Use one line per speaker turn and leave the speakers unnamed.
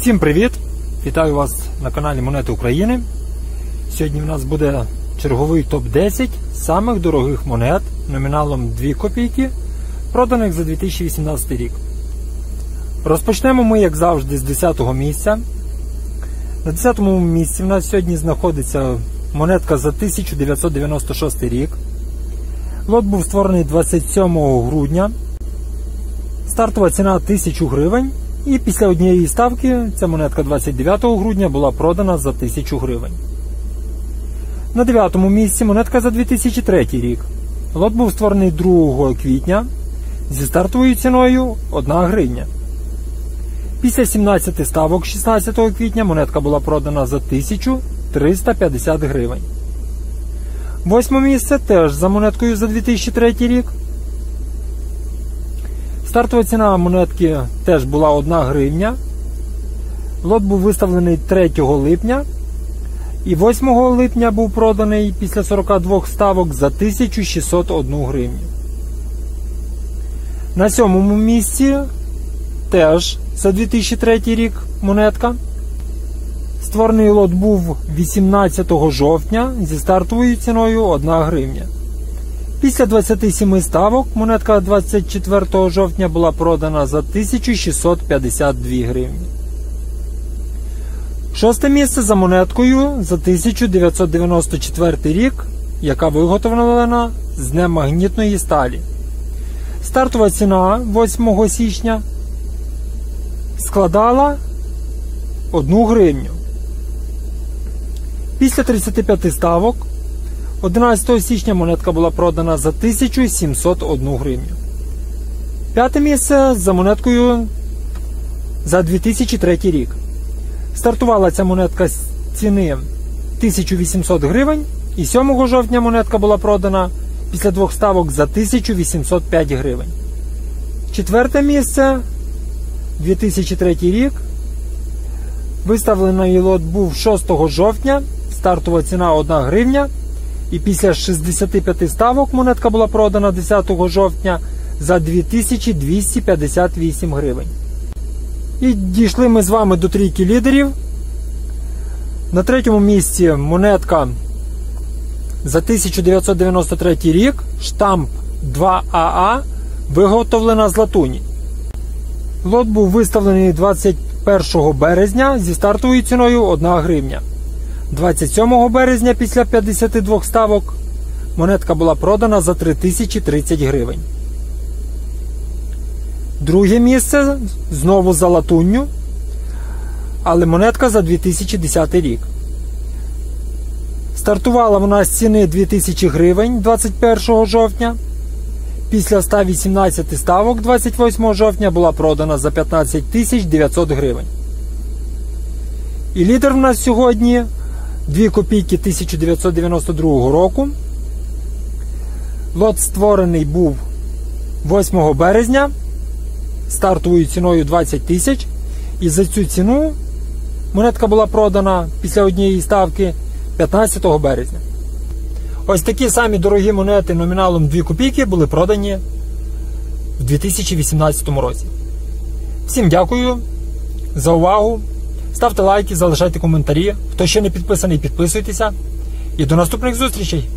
Всім привіт! Вітаю вас на каналі Монети України. Сьогодні в нас буде черговий топ-10 самих дорогих монет номіналом 2 копійки, проданих за 2018 рік. Розпочнемо ми, як завжди, з 10 го місця. На 10 му місці в нас сьогодні знаходиться монетка за 1996 рік. Лот був створений 27 грудня. Стартова ціна 1000 гривень. І після однієї ставки ця монетка 29 грудня була продана за 1000 гривень. На 9 місці монетка за 2003 рік. Лот був створений 2 квітня зі стартовою ціною 1 гривня. Після 17 ставок 16 квітня монетка була продана за 1350 гривень. Восьме місце теж за монеткою за 2003 рік. Стартова ціна монетки теж була 1 гривня. Лот був виставлений 3 липня. І 8 липня був проданий після 42 ставок за 1601 гривню. На сьомому місці теж за 2003 рік монетка. Створений лот був 18 жовтня зі стартовою ціною 1 гривня. Після 27 ставок монетка 24 жовтня була продана за 1652 гривні. Шосте місце за монеткою за 1994 рік, яка виготовлена з немагнітної сталі. Стартова ціна 8 січня складала 1 гривню. Після 35 ставок 11 січня монетка була продана за 1701 гривню. П'яте місце за монеткою за 2003 рік. Стартувала ця монетка з ціни 1800 гривень. І 7 жовтня монетка була продана після двох ставок за 1805 гривень. Четверте місце 2003 рік. Виставлений лот був 6 жовтня. Стартова ціна 1 гривня. І після 65 ставок монетка була продана 10 жовтня за 2258 гривень. І дійшли ми з вами до трійки лідерів. На третьому місці монетка за 1993 рік штамп 2АА виготовлена з латуні. Лот був виставлений 21 березня зі стартовою ціною 1 гривня. 27 березня після 52 ставок монетка була продана за 3030 гривень. Друге місце знову за латунню, але монетка за 2010 рік. Стартувала вона з ціни 2000 гривень 21 жовтня. Після 118 ставок 28 жовтня була продана за 15 900 гривень. І лідер в нас сьогодні 2 копійки 1992 року. Лот створений був 8 березня стартовою ціною 20 тисяч. І за цю ціну монетка була продана після однієї ставки 15 березня. Ось такі самі дорогі монети номіналом 2 копійки були продані в 2018 році. Всім дякую за увагу. Ставте лайки, залишайте коментарі. Хто ще не підписаний, підписуйтеся. І до наступних зустрічей!